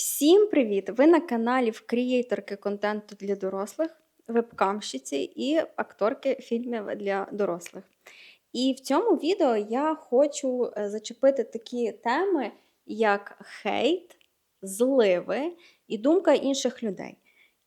Всім привіт! Ви на каналі в креаторки контенту для дорослих, вебкамщиці і акторки фільмів для дорослих. І в цьому відео я хочу е, зачепити такі теми, як хейт, зливи і думка інших людей.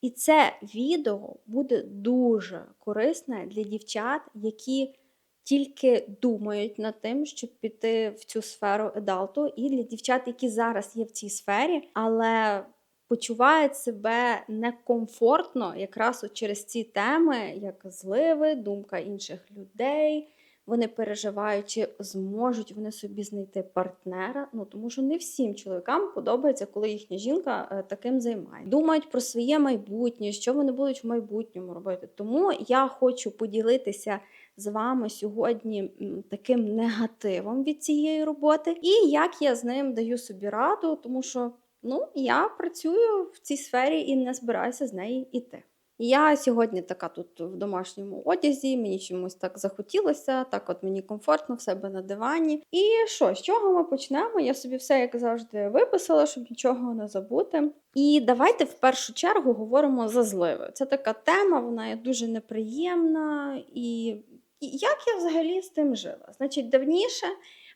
І це відео буде дуже корисне для дівчат, які тільки думають над тим, щоб піти в цю сферу едалту, і для дівчат, які зараз є в цій сфері, але почувають себе некомфортно якраз от через ці теми, як зливи, думка інших людей. Вони переживають, чи зможуть вони собі знайти партнера. Ну тому що не всім чоловікам подобається, коли їхня жінка е, таким займає. Думають про своє майбутнє, що вони будуть в майбутньому робити. Тому я хочу поділитися з вами сьогодні таким негативом від цієї роботи, і як я з ним даю собі раду, тому що ну я працюю в цій сфері і не збираюся з неї йти. Я сьогодні така тут в домашньому одязі, мені чомусь так захотілося, так от мені комфортно в себе на дивані. І що, з чого ми почнемо? Я собі все, як завжди, виписала, щоб нічого не забути. І давайте в першу чергу говоримо за зливи. Це така тема, вона є дуже неприємна. І як я взагалі з тим жила? Значить, давніше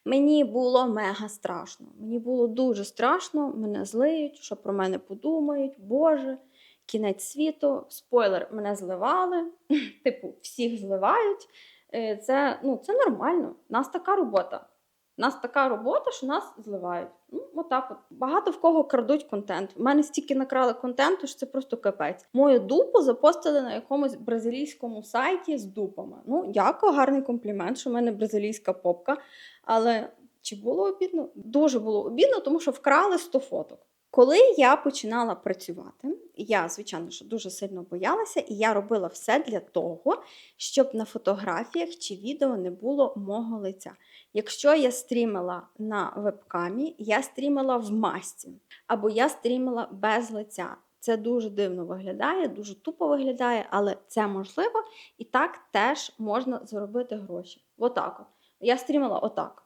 мені було мега страшно. Мені було дуже страшно, мене злиють, що про мене подумають, Боже кінець світу, спойлер, мене зливали. Типу, всіх зливають. Е, Це ну, це нормально. У нас така робота. У нас така робота, що нас зливають. Ну, отак от. Багато в кого крадуть контент. У мене стільки накрали контенту, що це просто капець. Мою дупу запостили на якомусь бразилійському сайті з дупами. Ну, дякую, гарний комплімент, що в мене бразилійська попка. Але чи було обідно? Дуже було обідно, тому що вкрали 100 фоток. Коли я починала працювати, я, звичайно, що дуже сильно боялася, і я робила все для того, щоб на фотографіях чи відео не було мого лиця. Якщо я стрімила на вебкамі, я стрімила в масці, або я стрімила без лиця. Це дуже дивно виглядає, дуже тупо виглядає, але це можливо, і так теж можна заробити гроші. Отак. от. Я стрімила отак.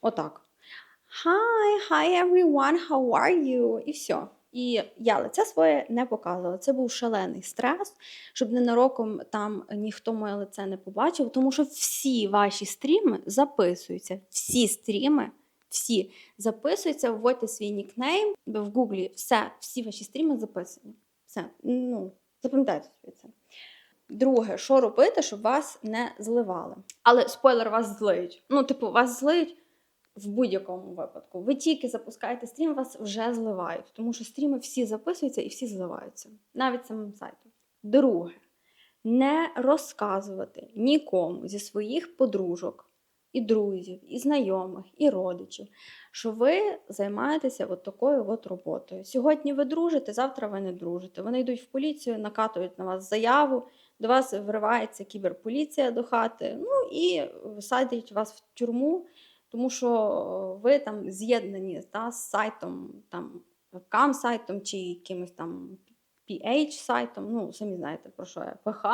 Отак. Hi, hi everyone, how are you? І все. І я лице своє не показувала. Це був шалений стрес, щоб ненароком там ніхто моє лице не побачив, тому що всі ваші стріми записуються. Всі стріми, всі записуються, вводьте свій нікнейм в гуглі. Все, всі ваші стріми записані. Все, ну, запам'ятайте собі це. Друге, що робити, щоб вас не зливали. Але спойлер, вас злиють. Ну, типу, вас злиють в будь-якому випадку. Ви тільки запускаєте стрім, вас вже зливають, тому що стріми всі записуються і всі зливаються, навіть самим сайтом. Друге, не розказувати нікому зі своїх подружок. І друзів, і знайомих, і родичів, що ви займаєтеся от такою от роботою. Сьогодні ви дружите, завтра ви не дружите. Вони йдуть в поліцію, накатують на вас заяву, до вас вривається кіберполіція до хати, ну і садять вас в тюрму, тому що ви там з'єднані та, з сайтом, там вебкам сайтом чи якимось там PH сайтом, ну, самі знаєте, про що я, ПХ.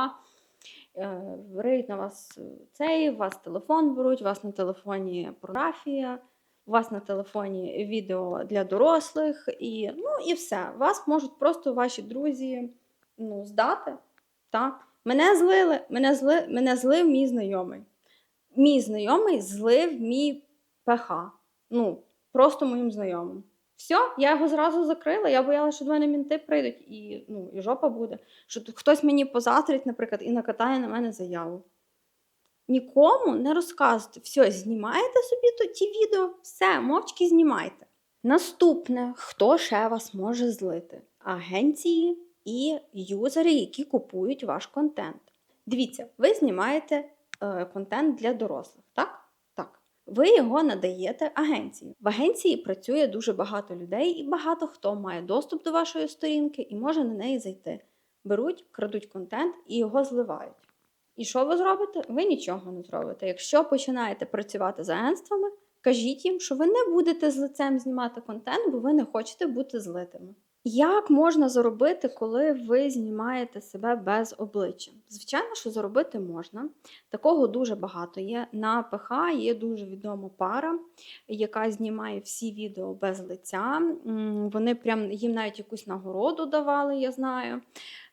Е, Риють на вас цей, у вас телефон беруть, у вас на телефоні порнографія, у вас на телефоні відео для дорослих, і ну, і все. Вас можуть просто ваші друзі ну, здати. Та? Мене злили, мене, зли, мене злив мій знайомий. Мій знайомий злив мій ПХ. Ну, просто моїм знайомим. Все, я його зразу закрила. Я боялася, що до мене мінти прийдуть, і ну, і жопа буде. Що хтось мені позатрить, наприклад, і накатає на мене заяву. Нікому не розказуйте. Все, знімаєте собі то, ті відео, все, мовчки знімайте. Наступне, хто ще вас може злити? Агенції і юзери, які купують ваш контент. Дивіться, ви знімаєте контент для дорослих, так? Так. Ви його надаєте агенції. В агенції працює дуже багато людей, і багато хто має доступ до вашої сторінки і може на неї зайти. Беруть, крадуть контент і його зливають. І що ви зробите? Ви нічого не зробите. Якщо починаєте працювати з агентствами, кажіть їм, що ви не будете з лицем знімати контент, бо ви не хочете бути злитими. Як можна заробити, коли ви знімаєте себе без обличчя? Звичайно, що заробити можна. Такого дуже багато є. На ПХ є дуже відома пара, яка знімає всі відео без лиця. Вони прям їм навіть якусь нагороду давали, я знаю.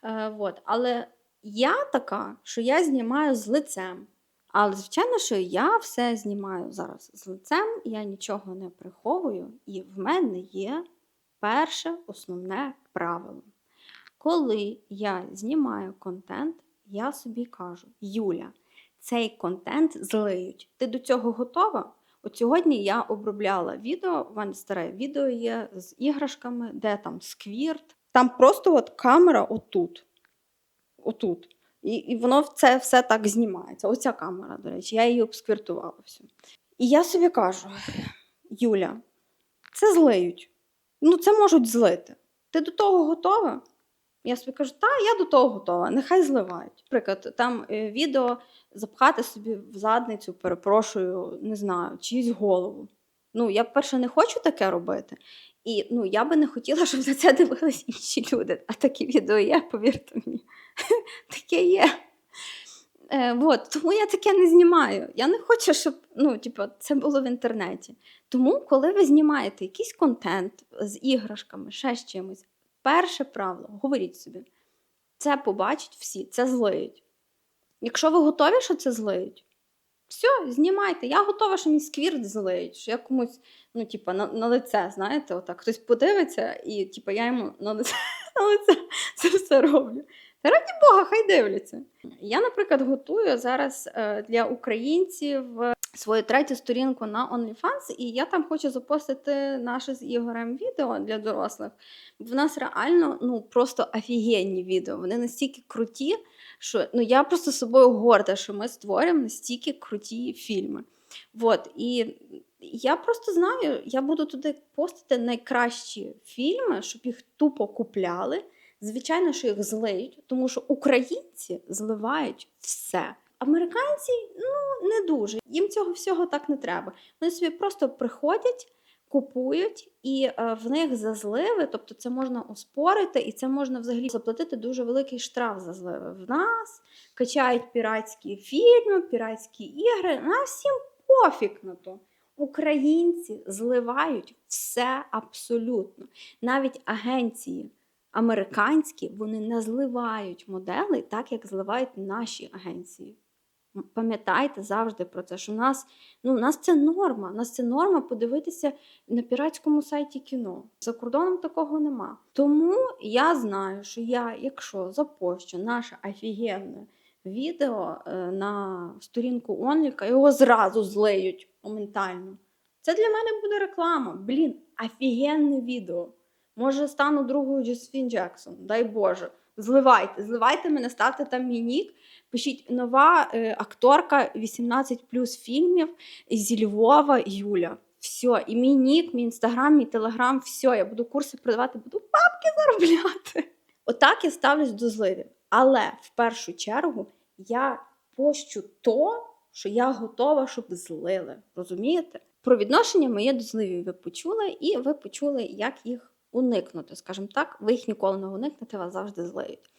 Е, вот. Але я така, що я знімаю з лицем. Але, звичайно, що я все знімаю зараз з лицем, я нічого не приховую, і в мене є перше основне правило. Коли я знімаю контент, я собі кажу: Юля, цей контент злиють. Ти до цього готова? От сьогодні я обробляла відео, в мене старе відео є з іграшками, де там сквірт. Там просто от камера отут. Отут. І, і воно це все так знімається. Оця камера, до речі, я її обсквіртувала всю. І я собі кажу: Юля, це злиють. Ну, це можуть злити. Ти до того готова? Я собі кажу, та я до того готова, нехай зливають. Наприклад, там е, відео запхати собі в задницю, перепрошую, не знаю, чиюсь голову. Ну, я, перше, не хочу таке робити. І ну, я би не хотіла, щоб за це дивились інші люди. А такі відео є, повірте мені. Таке є. Е, вот, тому я таке не знімаю. Я не хочу, щоб ну, типу, це було в інтернеті. Тому, коли ви знімаєте якийсь контент з іграшками, ще з чимось, перше правило, говоріть собі, це побачать всі, це злиють. Якщо ви готові, що це злиють, все, знімайте. Я готова, що мій сквірт злиють, що я комусь, ну, типу, на, на лице, знаєте, отак хтось подивиться, і типу, я йому на лице, на лице це все роблю. Та раді Бога, хай дивляться. Я, наприклад, готую зараз е, для українців е, свою третю сторінку на OnlyFans, і я там хочу запостити наше з Ігорем відео для дорослих. В нас реально ну, просто офігенні відео. Вони настільки круті, що ну, я просто собою горда, що ми створюємо настільки круті фільми. Вот. І я просто знаю, я буду туди постити найкращі фільми, щоб їх тупо купляли. Звичайно, що їх злиють, тому що українці зливають все. Американці ну не дуже. Їм цього всього так не треба. Вони собі просто приходять, купують, і е, в них за зливи, тобто це можна оспорити, і це можна взагалі заплатити дуже великий штраф за зливи. В нас качають піратські фільми, піратські ігри. На всім пофіг на то. Українці зливають все абсолютно, навіть агенції американські вони не зливають модели так, як зливають наші агенції. Пам'ятайте завжди про це, що в нас, ну, у нас це норма. У нас це норма подивитися на піратському сайті кіно. За кордоном такого нема. Тому я знаю, що я, якщо запощу наше офігенне відео е, на сторінку Онліка, його зразу злиють моментально. Це для мене буде реклама. Блін, офігенне відео. Може, стану другою Джосфін Джексон, дай Боже. Зливайте, зливайте мене, ставте там мій нік. Пишіть нова е, акторка 18 плюс фільмів зі Львова Юля. Все, і мій нік, мій інстаграм, мій телеграм, все, я буду курси продавати, буду бабки заробляти. Отак я ставлюсь до зливів. Але в першу чергу я пощу то, що я готова, щоб злили. Розумієте? Про відношення моє до зливів ви почули, і ви почули, як їх уникнути. Скажімо так, ви їх ніколи не уникнете, вас завжди злиють.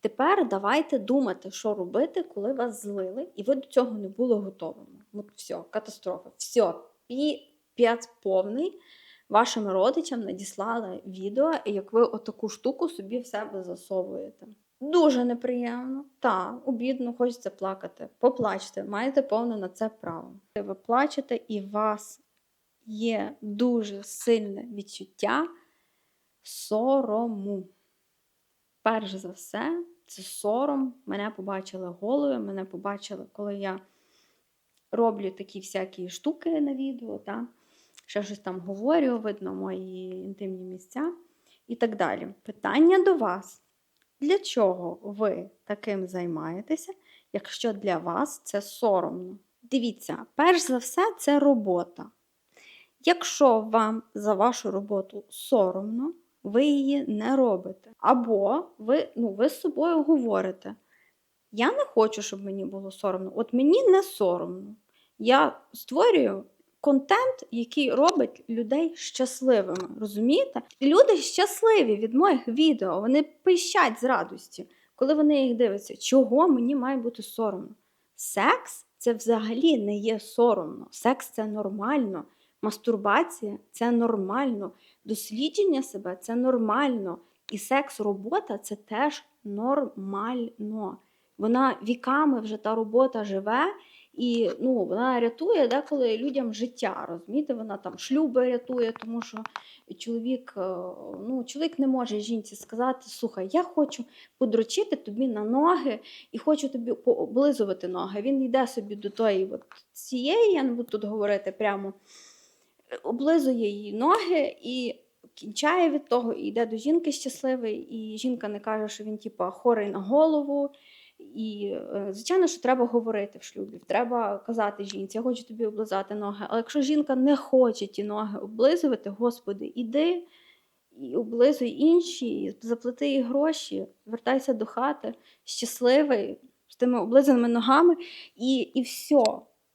Тепер давайте думати, що робити, коли вас злили, і ви до цього не були готовими. От все, катастрофа. Все, піпець повний. Вашим родичам надіслали відео, як ви отаку штуку собі в себе засовуєте. Дуже неприємно, та обідно, хочеться плакати. Поплачте, маєте повне на це право. Ви плачете, і у вас є дуже сильне відчуття сорому. Перш за все, це сором. Мене побачили голою, мене побачили, коли я роблю такі всякі штуки на відео, та? ще щось там говорю, видно мої інтимні місця і так далі. Питання до вас. Для чого ви таким займаєтеся, якщо для вас це соромно? Дивіться, перш за все, це робота. Якщо вам за вашу роботу соромно, ви її не робите. Або ви, ну, ви з собою говорите: я не хочу, щоб мені було соромно. От мені не соромно. Я створюю контент, який робить людей щасливими. Розумієте? Люди щасливі від моїх відео, вони пищать з радості, коли вони їх дивляться. Чого мені має бути соромно? Секс це взагалі не є соромно. Секс це нормально. Мастурбація це нормально. Дослідження себе це нормально. І секс-робота це теж нормально. Вона віками вже та робота живе, і ну, вона рятує деколи людям життя. Розумієте, вона там шлюби рятує, тому що чоловік, е, ну, чоловік не може жінці сказати: слухай, я хочу подрочити тобі на ноги і хочу тобі облизувати ноги. Він йде собі до тої от цієї, я не буду тут говорити прямо, облизує її ноги і. Кінчає від того і йде до жінки щасливий, і жінка не каже, що він типа хорий на голову. І, е, звичайно, що треба говорити в шлюбі. Треба казати жінці, я хочу тобі облизати ноги. Але якщо жінка не хоче ті ноги облизувати, господи, іди і облизуй інші, заплати їй гроші, вертайся до хати, щасливий, з тими облизаними ногами, і, і все.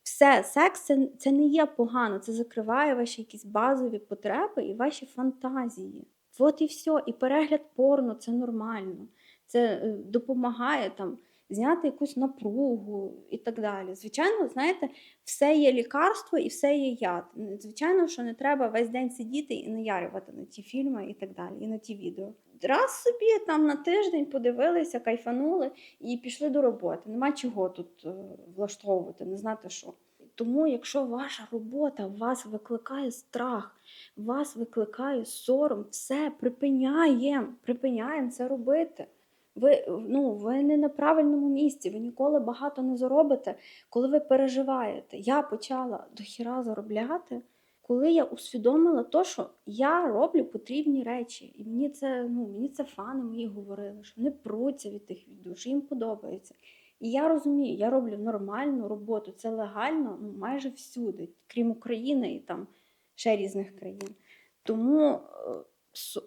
Все, секс це, це не є погано, це закриває ваші якісь базові потреби і ваші фантазії. От і все. І перегляд порно це нормально. Це е, допомагає там зняти якусь напругу і так далі. Звичайно, знаєте, все є лікарство і все є яд. Звичайно, що не треба весь день сидіти і наярювати на ті фільми і так далі, і на ті відео. Раз собі там на тиждень подивилися, кайфанули і пішли до роботи. Нема чого тут е, влаштовувати, не знати що. Тому, якщо ваша робота вас викликає страх, вас викликає сором, все припиняємо, припиняємо це робити. Ви ну, ви не на правильному місці, ви ніколи багато не заробите, коли ви переживаєте. Я почала до хіра заробляти, коли я усвідомила то, що я роблю потрібні речі. І мені це ну, мені це фани мої говорили, що вони пруться від тих відео, що їм подобається. І я розумію, я роблю нормальну роботу, це легально ну, майже всюди, крім України і там ще різних країн. Тому. е,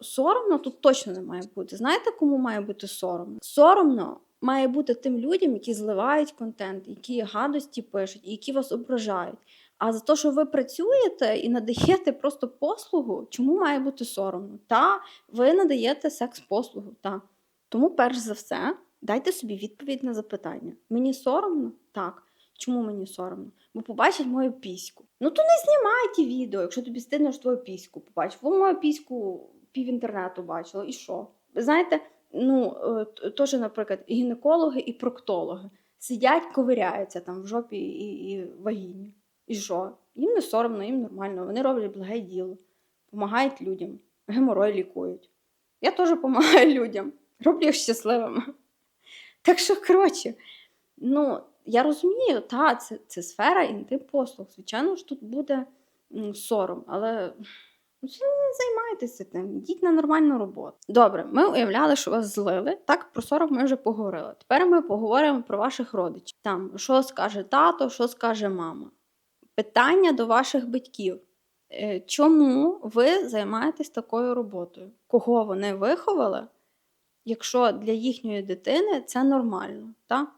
соромно тут точно не має бути. Знаєте, кому має бути соромно? Соромно має бути тим людям, які зливають контент, які гадості пишуть, які вас ображають. А за те, що ви працюєте і надаєте просто послугу, чому має бути соромно? Та ви надаєте секс-послугу. Та. Тому, перш за все, дайте собі відповідь на запитання. Мені соромно? Так. Чому мені соромно? Бо побачать мою піську. Ну то не знімай ті відео, якщо тобі стидно що твою піську побачив. Бо мою піську пів інтернету бачила, і що? Ви знаєте, ну е, теж, наприклад, гінекологи і проктологи сидять, ковиряються там в жопі і, і вагіні. І що? Їм не соромно, їм нормально, вони роблять благе діло, допомагають людям, геморой лікують. Я теж допомагаю людям, роблю їх щасливими. Так що, коротше, ну, я розумію, та, це це сфера інтим послуг. Звичайно ж, тут буде сором, але ну, не займайтеся тим, йдіть на нормальну роботу. Добре, ми уявляли, що вас злили. Так, про сором ми вже поговорили. Тепер ми поговоримо про ваших родичів. Там, що скаже тато, що скаже мама. Питання до ваших батьків. Е, Чому ви займаєтесь такою роботою? Кого вони виховали, якщо для їхньої дитини це нормально? Так?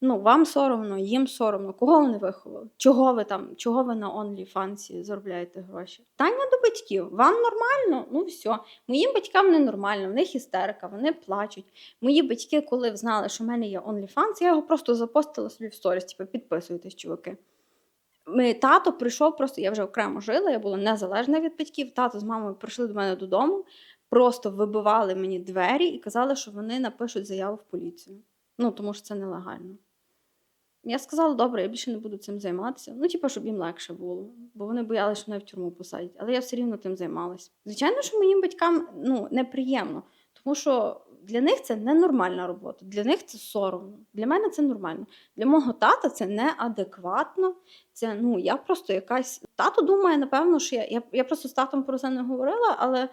Ну, вам соромно, їм соромно. Кого вони виховали? Чого ви там, чого ви на OnlyFans заробляєте гроші? Питання до батьків. Вам нормально? Ну все. Моїм батькам не нормально, в них істерика, вони плачуть. Мої батьки, коли знали, що в мене є OnlyFans, я його просто запостила собі в сторіс, типу, підписуйтесь, чуваки. Ми, тато прийшов, просто я вже окремо жила, я була незалежна від батьків. Тато з мамою прийшли до мене додому, просто вибивали мені двері і казали, що вони напишуть заяву в поліцію. Ну, тому що це нелегально. Я сказала, добре, я більше не буду цим займатися. Ну, типу, щоб їм легше було, бо вони боялися, що мене в тюрму посадять. Але я все рівно тим займалася. Звичайно, що моїм батькам ну, неприємно, тому що для них це ненормальна робота, для них це соромно. Для мене це нормально. Для мого тата це неадекватно. Це ну, я просто якась. Тато думає, напевно, що я, я, я просто з татом про це не говорила, але.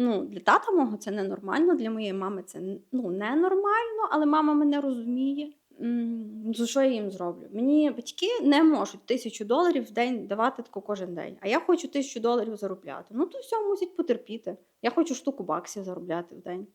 Ну, Для тата мого це ненормально, для моєї мами це ну, ненормально, але мама мене розуміє. За що я їм зроблю? Мені батьки не можуть тисячу доларів в день давати тако кожен день. А я хочу тисячу доларів заробляти. Ну, то все мусять потерпіти. Я хочу штуку баксів заробляти в день.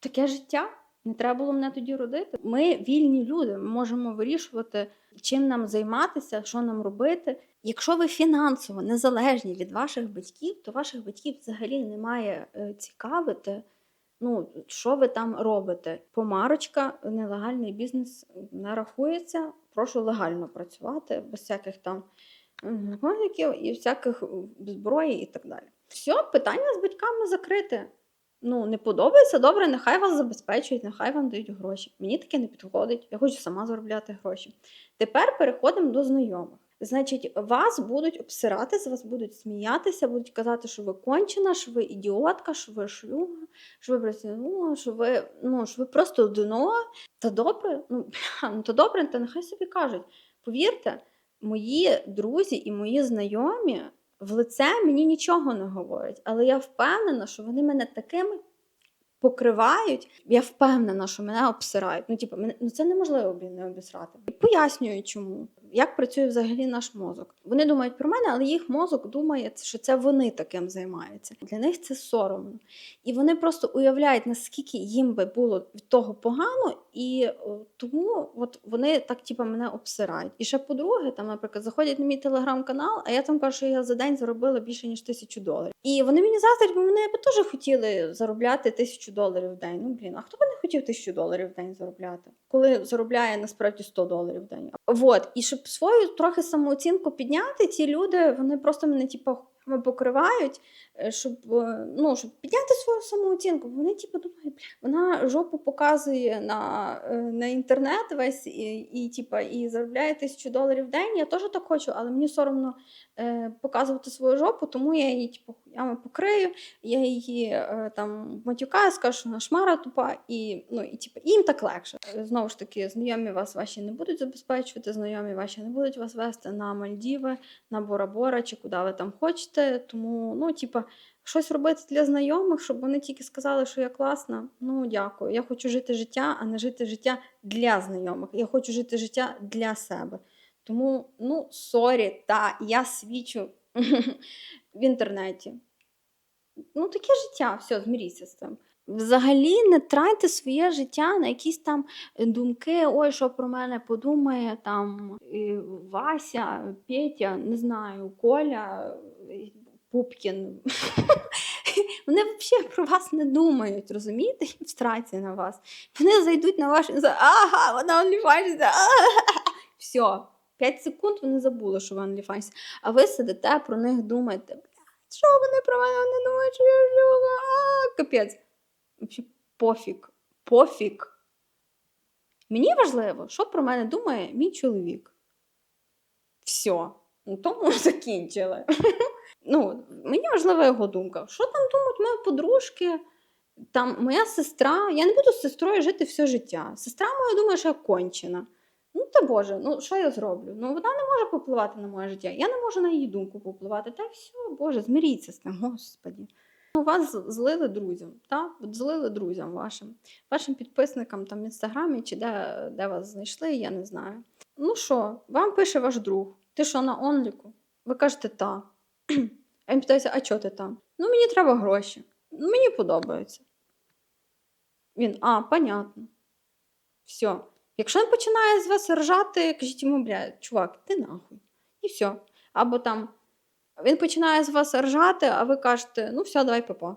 Таке життя. Не треба було мене тоді родити. Ми вільні люди, ми можемо вирішувати, чим нам займатися, що нам робити. Якщо ви фінансово незалежні від ваших батьків, то ваших батьків взагалі немає е, цікавити, ну, що ви там робите. Помарочка, нелегальний бізнес не рахується. Прошу легально працювати, без всяких там наркотиків і всяких зброї і так далі. Все, питання з батьками закрите. Ну, не подобається, добре, нехай вас забезпечують, нехай вам дають гроші. Мені таке не підходить, я хочу сама заробляти гроші. Тепер переходимо до знайомих. Значить, вас будуть обсирати, з вас будуть сміятися, будуть казати, що ви кончена, що ви ідіотка, що ви шлюга, що ви працюнула, що ви, ну, що ви просто дно. Та добре, ну, ну то добре, та нехай собі кажуть. Повірте, мої друзі і мої знайомі в лице мені нічого не говорять, але я впевнена, що вони мене такими покривають. Я впевнена, що мене обсирають. Ну, типу, мене, ну це неможливо не обісрати. І пояснюю, чому. Як працює взагалі наш мозок? Вони думають про мене, але їх мозок думає, що це вони таким займаються. Для них це соромно. І вони просто уявляють, наскільки їм би було від того погано, і тому от вони так типу, мене обсирають. І ще по-друге, там, наприклад, заходять на мій телеграм-канал, а я там кажу, що я за день заробила більше ніж тисячу доларів. І вони мені заздрять, бо вони би теж хотіли заробляти тисячу доларів в день. Ну блін, а хто би не хотів тисячу доларів в день заробляти, коли заробляє насправді 100 доларів в день? Вот, і щоб свою трохи самооцінку підняти, ці люди вони просто мене типу, покривають, щоб е, ну, щоб підняти свою самооцінку. Вони типу думають, вона жопу показує на, е, на інтернет весь і, і, типу, і заробляє тисячу доларів в день. Я теж так хочу, але мені соромно е, показувати свою жопу, тому я її типу, хуями покрию, я її е, там матюкаю, скажу, що вона шмара тупа, і, ну, і типу, їм так легше. Е, Знову ж таки, знайомі вас ваші не будуть забезпечувати, знайомі ваші не будуть вас вести на Мальдіви, на Бора-Бора чи куди ви там хочете. Тому, ну, типа, щось робити для знайомих, щоб вони тільки сказали, що я класна. Ну, дякую. Я хочу жити життя, а не жити життя для знайомих. Я хочу жити життя для себе. Тому, ну, сорі, та я свічу в інтернеті. Ну, таке життя, все, зміріться з цим. Взагалі не трайте своє життя на якісь там думки, ой, що про мене подумає там Вася, Петя, не знаю, Коля, Пупкін. Вони взагалі про вас не думають, розумієте? Їм на вас. Вони зайдуть на ваш ага, вона OnlyFans, все. 5 секунд вони забули, що ви OnlyFans. А ви сидите, про них думаєте, що вони про мене вони думають, що я шлюха, а, капець. Взагалі пофіг. Пофіг. Мені важливо, що про мене думає мій чоловік. Все. Ну, тому закінчили. ну, мені важлива його думка. Що там думають мої подружки? Там моя сестра, я не буду з сестрою жити все життя. Сестра моя думає, що я кончена. Ну, та Боже, ну що я зроблю? Ну, вона не може попливати на моє життя. Я не можу на її думку попливати. Та все, Боже, змиріться з тим, Господі. Ну, Вас злили друзям, так? От злили друзям вашим, вашим підписникам там в інстаграмі чи де, де вас знайшли, я не знаю. Ну що, вам пише ваш друг, ти що на онліку? Ви кажете, та. А він питається, а чого ти там? Ну, мені треба гроші. Ну, мені подобається. Він, а, понятно. Все. Якщо він починає з вас ржати, кажіть йому, бля, чувак, ти нахуй. І все. Або там він починає з вас ржати, а ви кажете, ну все, давай папа.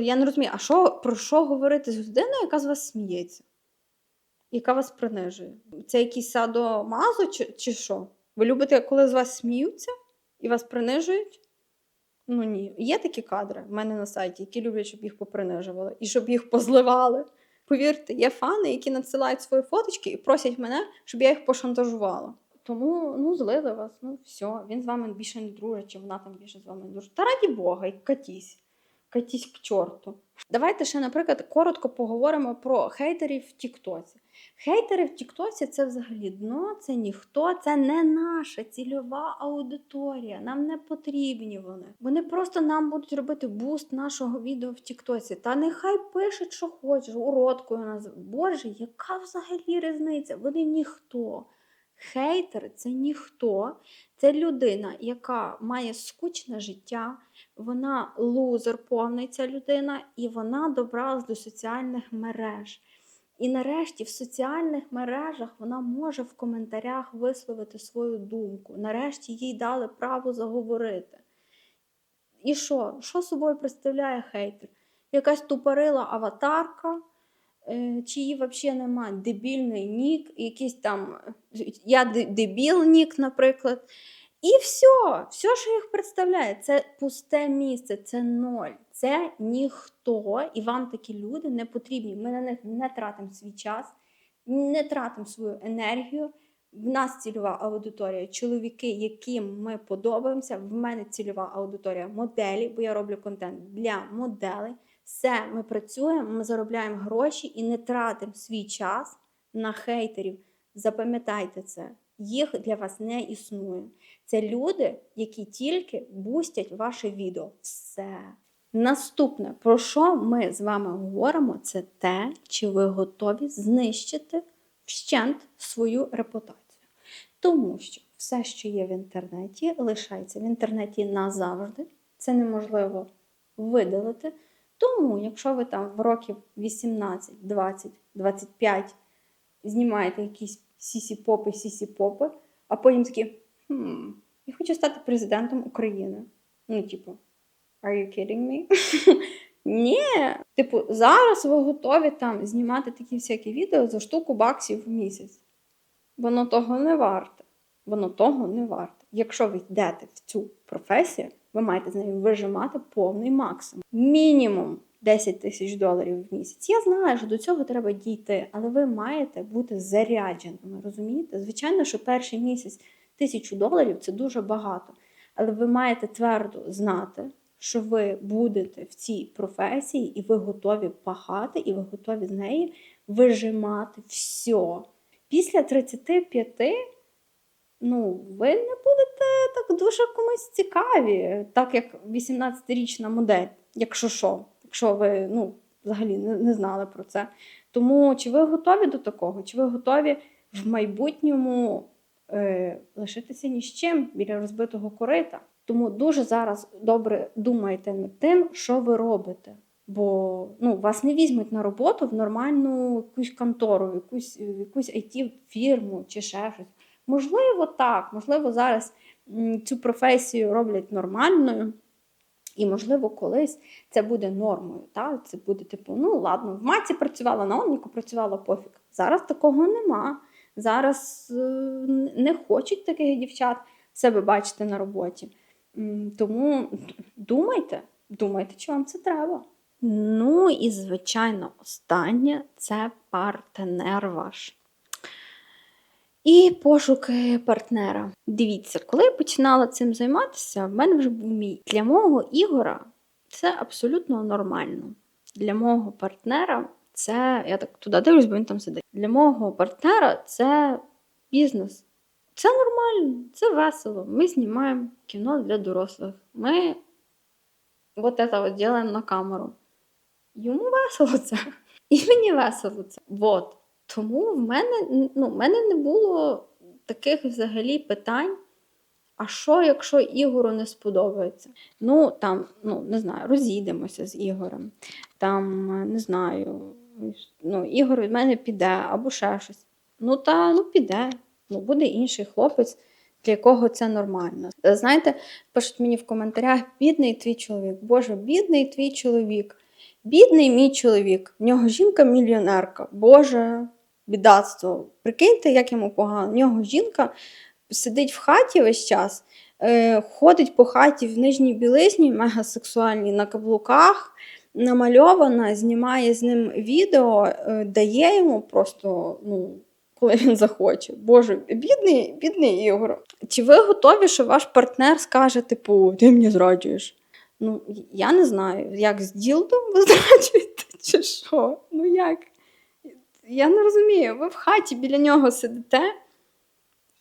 Я не розумію, а що, про що говорити з людиною, яка з вас сміється? Яка вас принижує? Це якийсь садомазо чи, чи що? Ви любите, коли з вас сміються і вас принижують? Ну ні. Є такі кадри в мене на сайті, які люблять, щоб їх попринижували і щоб їх позливали. Повірте, є фани, які надсилають свої фоточки і просять мене, щоб я їх пошантажувала. Тому ну злили вас, ну все, він з вами більше не дружить, чи вона там більше з вами не дружить. Та раді Бога, і катісь, катісь к чорту. Давайте ще, наприклад, коротко поговоримо про хейтерів в Тіктоці. Хейтери в Тіктоці це взагалі дно, це ніхто, це не наша цільова аудиторія. Нам не потрібні вони. Вони просто нам будуть робити буст нашого відео в Тіктоці. Та нехай пишуть, що хочеш, уродкою нас. Боже, яка взагалі різниця? Вони ніхто. Хейтер це ніхто, це людина, яка має скучне життя, вона лузер повний ця людина, і вона добралась до соціальних мереж. І нарешті в соціальних мережах вона може в коментарях висловити свою думку. Нарешті їй дали право заговорити. І що? Що собою представляє хейтер? Якась тупорила аватарка, е, чи її взагалі немає дебільний нік, якийсь там я де- дебіл нік, наприклад. І все, все, що їх представляє, це пусте місце, це ноль, це ніхто, і вам такі люди не потрібні. Ми на них не тратимо свій час, не тратимо свою енергію. В нас цільова аудиторія чоловіки, яким ми подобаємося. В мене цільова аудиторія моделі, бо я роблю контент для моделей. Все, ми працюємо, ми заробляємо гроші і не тратимо свій час на хейтерів. Запам'ятайте це. Їх для вас не існує. Це люди, які тільки бустять ваше відео. Все. Наступне, про що ми з вами говоримо, це те, чи ви готові знищити вщент свою репутацію. Тому що все, що є в інтернеті, лишається в інтернеті назавжди. Це неможливо видалити. Тому, якщо ви там в років 18, 20, 25 знімаєте якісь сісі-попи, сісі-попи, а потім такі, хм, я хочу стати президентом України. Ну, типу, are you kidding me? Ні. Типу, зараз ви готові там знімати такі всякі відео за штуку баксів в місяць. Воно того не варте. Воно того не варте. Якщо ви йдете в цю професію, ви маєте з нею вижимати повний максимум. Мінімум 10 тисяч доларів в місяць. Я знаю, що до цього треба дійти, але ви маєте бути зарядженими. Розумієте? Звичайно, що перший місяць тисячу доларів це дуже багато. Але ви маєте твердо знати, що ви будете в цій професії, і ви готові пахати, і ви готові з неї вижимати все. Після 35 ну, ви не будете так дуже комусь цікаві, так як 18-річна модель, якщо що, якщо ви ну, взагалі не, не знали про це. Тому чи ви готові до такого? Чи ви готові в майбутньому е, лишитися ні з чим біля розбитого корита? Тому дуже зараз добре думайте над тим, що ви робите. Бо ну, вас не візьмуть на роботу в нормальну якусь контору, якусь, якусь IT-фірму чи ще щось. Можливо, так, можливо, зараз цю професію роблять нормальною, і, можливо, колись це буде нормою. Так? Це буде типу, ну ладно, в маці працювала, на омніку працювала пофіг. Зараз такого нема. Зараз е, не хочуть таких дівчат себе бачити на роботі. Тому думайте, думайте, чи вам це треба. Ну і, звичайно, останнє це партнер ваш. І пошуки партнера. Дивіться, коли я починала цим займатися, в мене вже був мій. Для мого Ігора це абсолютно нормально. Для мого партнера це. Я так туди дивлюсь, бо він там сидить. Для мого партнера це бізнес. Це нормально, це весело. Ми знімаємо кіно для дорослих. Ми вот это вот делаем на камеру. Йому весело це. І мені весело це. Вот. Тому в мене, ну, в мене не було таких взагалі питань. А що, якщо Ігору не сподобається? Ну, там, ну, не знаю, розійдемося з Ігорем. Там, е, не знаю, ну, Ігор від мене піде або ще щось. Ну, та ну піде. Ну, буде інший хлопець, для якого це нормально. Е, Знаєте, пишуть мені в коментарях: бідний твій чоловік. Боже, бідний твій чоловік. Бідний мій чоловік, в нього жінка мільйонерка. Боже, бідацтво. Прикиньте, як йому погано. В нього жінка сидить в хаті весь час, е, ходить по хаті в нижній білизні, мегасексуальній на каблуках, намальована, знімає з ним відео, е, дає йому просто, ну, коли він захоче. Боже, бідний, бідний Ігор. Чи ви готові, що ваш партнер скаже, типу, ти мені зраджуєш? Ну, я не знаю, як з ділдом ви зраджуєте, чи що? Ну як? Я не розумію, ви в хаті біля нього сидите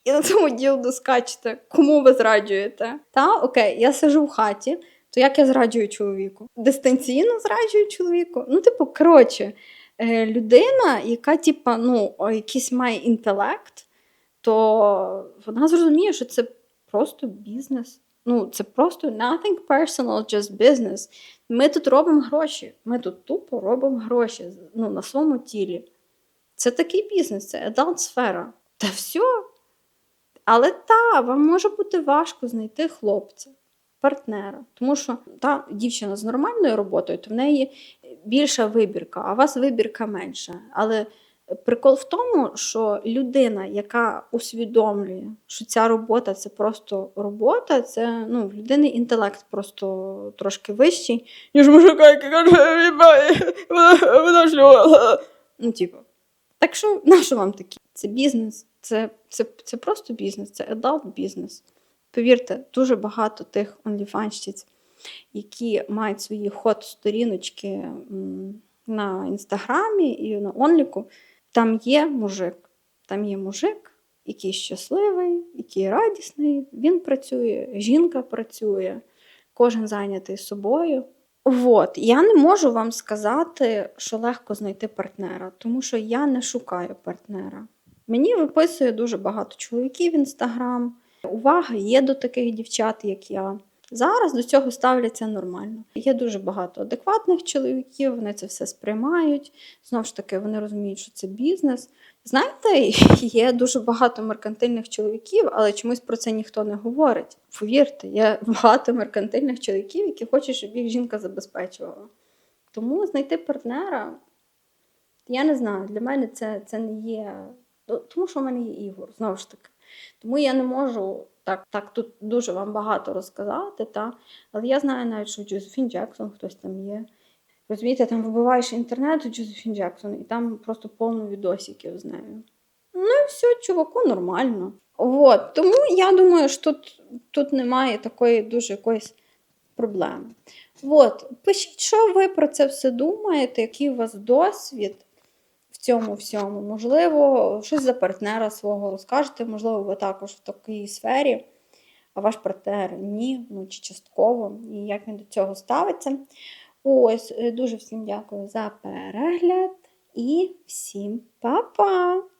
і на цьому ділду скачете, кому ви зраджуєте? Та, окей, я сижу в хаті, то як я зраджую чоловіку? Дистанційно зраджую чоловіку? Ну, типу, коротше, е, людина, яка, типа, ну, якийсь має інтелект, то вона зрозуміє, що це просто бізнес. Ну, це просто nothing personal, just business. Ми тут робимо гроші. Ми тут тупо робимо гроші ну, на своєму тілі. Це такий бізнес, це adult сфера. Та все. Але та, вам може бути важко знайти хлопця, партнера. Тому що та дівчина з нормальною роботою, то в неї більша вибірка, а у вас вибірка менша. Але прикол в тому, що людина, яка усвідомлює, що ця робота це просто робота, це ну, в людини інтелект просто трошки вищий, ніж мужика, який каже, вона- вона. Ну, типу. Так що, на що вам такі? Це бізнес, це, це, це просто бізнес, це adult бізнес. Повірте, дуже багато тих онліфанщиць, які мають свої ход-сторіночки на інстаграмі і на онліку, там є мужик. Там є мужик, який щасливий, який радісний, він працює, жінка працює, кожен зайнятий собою. От, я не можу вам сказати, що легко знайти партнера, тому що я не шукаю партнера. Мені виписує дуже багато чоловіків в інстаграм. Увага є до таких дівчат, як я. Зараз до цього ставляться нормально. Є дуже багато адекватних чоловіків, вони це все сприймають. Знову ж таки, вони розуміють, що це бізнес. Знаєте, є дуже багато меркантильних чоловіків, але чомусь про це ніхто не говорить. Повірте, є багато меркантильних чоловіків, які хочуть, щоб їх жінка забезпечувала. Тому знайти партнера, я не знаю, для мене це, це не є. ну, Тому що в мене є ігор, знову ж таки. Тому я не можу так, так тут дуже вам багато розказати. Та? Але я знаю навіть, що Джозефін Джексон хтось там є. Розумієте, там вибиваєш інтернет у Джозефін Джексон, і там просто повно відосиків з нею. Ну і все, чуваку, нормально. От, тому я думаю, що тут, тут немає такої дуже якоїсь проблеми. От, пишіть, що ви про це все думаєте, який у вас досвід цьому всьому. Можливо, щось за партнера свого розкажете, можливо, ви також в такій сфері, а ваш партнер ні, ну чи частково, і як він до цього ставиться. Ось, е, дуже всім дякую за перегляд і всім па-па!